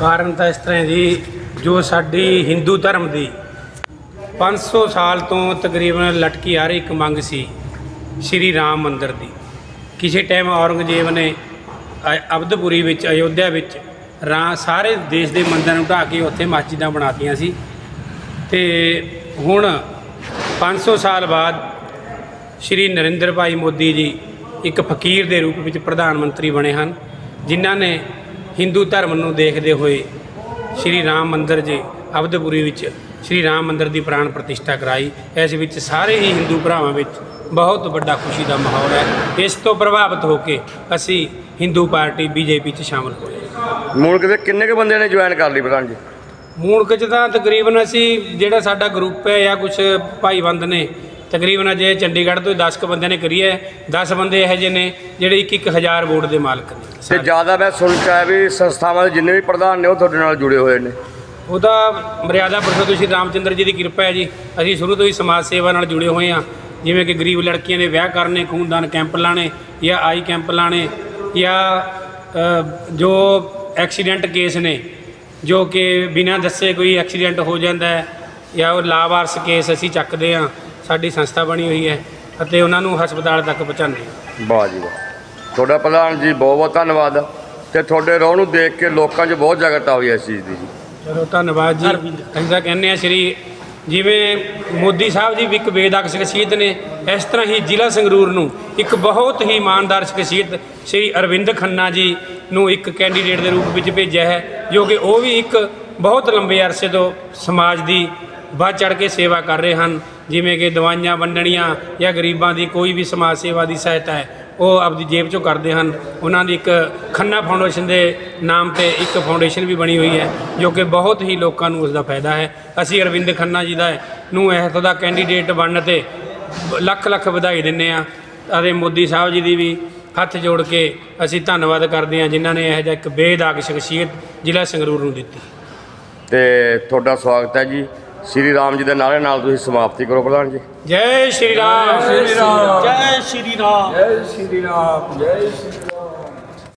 ਕਾਰਨ ਤਾਂ ਇਸ ਤਰ੍ਹਾਂ ਜੀ, ਜੋ ਸਾਡੀ ਹਿੰਦੂ ਧਰਮ ਦੀ 500 ਸਾਲ ਤੋਂ ਤਕਰੀਬਨ ਲਟਕੀ ਆ ਰਹੀ ਇੱਕ ਮੰਗ ਸੀ ਸ਼੍ਰੀ ਰਾਮ ਮੰਦਿਰ ਦੀ। ਕਿਸੇ ਟਾਈਮ ਔਰੰਗਜ਼ੇਬ ਨੇ ਅ- ਅਬਦਪੁਰੀ ਵਿੱਚ, ਅਯੋਧਿਆ ਵਿੱਚ ਰਾ, ਸਾਰੇ ਦੇਸ਼ ਦੇ ਮੰਦਿਰਾਂ ਨੂੰ ਢਾਹ ਕੇ ਉੱਥੇ ਮਸਜਿਦਾਂ ਬਣਾਤੀਆਂ ਸੀ। ਤੇ ਹੁਣ 500 ਸਾਲ ਬਾਅਦ ਸ਼੍ਰੀ ਨਰਿੰਦਰ ਭਾਈ ਮੋਦੀ ਜੀ ਇੱਕ ਫਕੀਰ ਦੇ ਰੂਪ ਵਿੱਚ ਪ੍ਰਧਾਨ ਮੰਤਰੀ ਬਣੇ ਹਨ, ਜਿਨ੍ਹਾਂ ਨੇ ਹਿੰਦੂ ਧਰਮ ਨੂੰ ਦੇਖਦੇ ਹੋਏ ਸ਼੍ਰੀ ਰਾਮ ਮੰਦਿਰ ਜੀ ਅਬਦਪੁਰੀ ਵਿੱਚ ਸ਼੍ਰੀ ਰਾਮ ਮੰਦਿਰ ਦੀ ਪ੍ਰਾਣ ਪ੍ਰਤਿਸ਼ਠਾ ਕਰਾਈ। ਇਸ ਵਿੱਚ ਸਾਰੇ ਹੀ ਹਿੰਦੂ ਭਰਾਵਾਂ ਵਿੱਚ ਬਹੁਤ ਵੱਡਾ ਖੁਸ਼ੀ ਦਾ ਮਾਹੌਲ ਹੈ। ਇਸ ਤੋਂ ਪ੍ਰਭਾਵਿਤ ਹੋ ਕੇ ਅਸੀਂ ਹਿੰਦੂ ਪਾਰਟੀ ਬੀਜੇਪੀ 'ਚ ਸ਼ਾਮਲ ਹੋਏ। ਮੁਲਕ ਦੇ ਕਿੰਨੇ ਕੁ ਬੰਦਿਆਂ ਨੇ ਜੁਆਇਨ ਕਰ ਲਈ ਪ੍ਰਧਾਨ ਜੀ? ਮੂਣਕ 'ਚ ਤਾਂ ਤਕਰੀਬਨ ਅਸੀਂ ਜਿਹੜਾ ਸਾਡਾ ਗਰੁੱਪ ਹੈ ਜਾਂ ਕੁਝ ਭਾਈਬੰਦ ਨੇ ਤਕਰੀਬਨ ਅਜੇ ਚੰਡੀਗੜ੍ਹ ਤੋਂ 10 ਕ ਬੰਦਿਆਂ ਨੇ ਕਰੀ ਹੈ। 10 ਬੰਦੇ ਇਹੋ ਜਿਹੇ ਨੇ ਜਿਹੜੇ ਇੱਕ ਇੱਕ ਹਜ਼ਾਰ ਵੋਟ ਦੇ ਮਾਲਕ ਨੇ। ਤੇ ਜ਼ਿਆਦਾ ਮੈਂ ਸੁਣ ਕੇ ਆਇਆ ਵੀ ਸੰਸਥਾਵਾਂ ਦੇ ਜਿੰਨੇ ਵੀ ਪ੍ਰਧਾਨ ਨੇ ਉਹ ਤੁਹਾਡੇ ਨਾਲ ਜੁੜੇ ਹੋਏ ਨੇ। ਉਹਦਾ ਮਰਿਆਦਾ ਪੁਰਸ਼ੋਤਮ ਸ਼੍ਰੀ ਰਾਮਚੰਦਰ ਜੀ ਦੀ ਕਿਰਪਾ ਹੈ ਜੀ। ਅਸੀਂ ਸ਼ੁਰੂ ਤੋਂ ਹੀ ਸਮਾਜ ਸੇਵਾ ਨਾਲ ਜੁੜੇ ਹੋਏ ਹਾਂ। ਜਿਵੇਂ ਕਿ ਗਰੀਬ ਲੜਕੀਆਂ ਦੇ ਵਿਆਹ ਕਰਨੇ ਖੂਨਦਾਨ ਕੈਂਪ ਲਾਣੇ ਜਾਂ ਆਈ ਕੈਂਪ ਲਾਣੇ ਜਾਂ ਜੋ ਐਕਸੀਡੈਂਟ ਕੇਸ ਨੇ ਜੋ ਕਿ ਬਿਨਾਂ ਦੱਸੇ ਕੋਈ ਐਕਸੀਡੈਂਟ ਹੋ ਜਾਂਦਾ ਹੈ ਜਾਂ ਉਹ ਲਾਵਾਰਸ ਕੇਸ ਅਸੀਂ ਚੱਕਦੇ ਹਾਂ। ਸਾਡੀ ਸੰਸਥਾ ਬਣੀ ਹੋਈ ਹੈ ਅਤੇ ਉਹਨਾਂ ਨੂੰ ਹਸਪਤਾਲ ਤੱਕ ਪਹੁੰਚਾਉਂਦੇ ਹਾਂ। ਵਾਹ ਜੀ ਵਾਹ। ਤੁਹਾਡਾ ਪ੍ਰਧਾਨ ਜੀ ਬਹੁਤ ਬਹੁਤ ਧੰਨਵਾਦ। ਤੇ ਤੁਹਾਡੇ ਰੋਹ ਨੂੰ ਦੇਖ ਕੇ ਲੋਕਾਂ 'ਚ ਬਹੁਤ ਜਾਗਰਤਾ ਹੋਈ ਇਸ ਚੀਜ਼ ਦੀ। ਜੀ ਚਲੋ ਧੰਨਵਾਦ ਜੀ। ਅਸੀਂ ਤਾਂ ਕਹਿੰਦੇ ਆ ਸ਼੍ਰੀ ਜਿਵੇਂ ਮੋਦੀ ਸਾਹਿਬ ਜੀ ਵੀ ਇੱਕ ਬੇਦਾਗ ਸ਼ਖਸੀਅਤ ਨੇ ਇਸ ਤਰ੍ਹਾਂ ਹੀ ਜ਼ਿਲ੍ਹਾ ਸੰਗਰੂਰ ਨੂੰ ਇੱਕ ਬਹੁਤ ਹੀ ਇਮਾਨਦਾਰ ਸ਼ਖਸੀਅਤ ਸ਼੍ਰੀ ਅਰਵਿੰਦ ਖੰਨਾ ਜੀ ਨੂੰ ਇੱਕ ਕੈਂਡੀਡੇਟ ਦੇ ਰੂਪ ਵਿੱਚ ਭੇਜਿਆ ਹੈ ਜੋ ਕਿ ਉਹ ਵੀ ਇੱਕ ਬਹੁਤ ਲੰਬੇ ਅਰਸੇ ਤੋਂ ਸਮਾਜ ਦੀ ਵੱਧ ਚੜ ਕੇ ਸੇਵਾ ਕਰ ਰਹੇ ਹਨ। ਜਿਵੇਂ ਕਿ ਦਵਾਈਆਂ, ਵੰਡਣੀਆਂ ਜਾਂ ਗਰੀਬਾਂ ਦੀ ਕੋਈ ਵੀ ਸਮਾਜ ਸੇਵਾ ਦੀ ਸਹਾਇਤਾ ਹੈ, ਉਹ ਆਪਦੀ ਜੇਬ ਚੋਂ ਕਰਦੇ ਹਨ। ਉਹਨਾਂ ਦੀ ਇੱਕ ਖੰਨਾ ਫਾਊਂਡੇਸ਼ਨ ਦੇ ਨਾਮ ਤੇ ਇੱਕ ਫਾਊਂਡੇਸ਼ਨ ਵੀ ਬਣੀ ਹੋਈ ਹੈ, ਜੋ ਕਿ ਬਹੁਤ ਹੀ ਲੋਕਾਂ ਨੂੰ ਉਸ ਦਾ ਫਾਇਦਾ ਹੈ। ਅਸੀਂ ਅਰਵਿੰਦ ਖੰਨਾ ਜੀ ਦਾ ਨੂੰ ਇੱਥੋਂ ਦਾ ਕੈਂਡੀਡੇਟ ਬਣਨ ਤੇ ਲੱਖ ਲੱਖ ਵਧਾਈ ਦਿੰਨੇ ਆ ਅਤੇ ਮੋਦੀ ਸਾਹਿਬ ਜੀ ਦੀ ਵੀ ਹੱਥ ਜੋੜ ਕੇ ਅਸੀਂ ਧੰਨਵਾਦ ਕਰਦੇ ਹਾਂ, ਜਿਨ੍ਹਾਂ ਨੇ ਇਹੋ ਜਿਹਾ ਇੱਕ ਬੇਦਾਗ ਸ਼ਖਸੀਅਤ ਜ਼ਿਲ੍ਹਾ ਸੰਗਰੂਰ ਨੂੰ ਦਿੱਤੀ। ਤੇ ਤੁਹਾਡਾ ਸਵਾਗਤ ਹੈ ਜੀ। ਸ਼੍ਰੀ ਰਾਮ ਜੀ ਦੇ ਨਾਰੇ ਨਾਲ ਤੁਸੀਂ ਸਮਾਪਤੀ ਕਰੋ ਪ੍ਰਧਾਨ ਜੀ। ਜੈ ਸ਼੍ਰੀ ਰਾਮ। ਜੈ ਸ਼੍ਰੀ ਰਾਮ। ਜੈ ਸ਼੍ਰੀ ਰਾਮ। ਜੈ ਸ਼੍ਰੀ ਰਾਮ। ਜੈ ਸ਼੍ਰੀ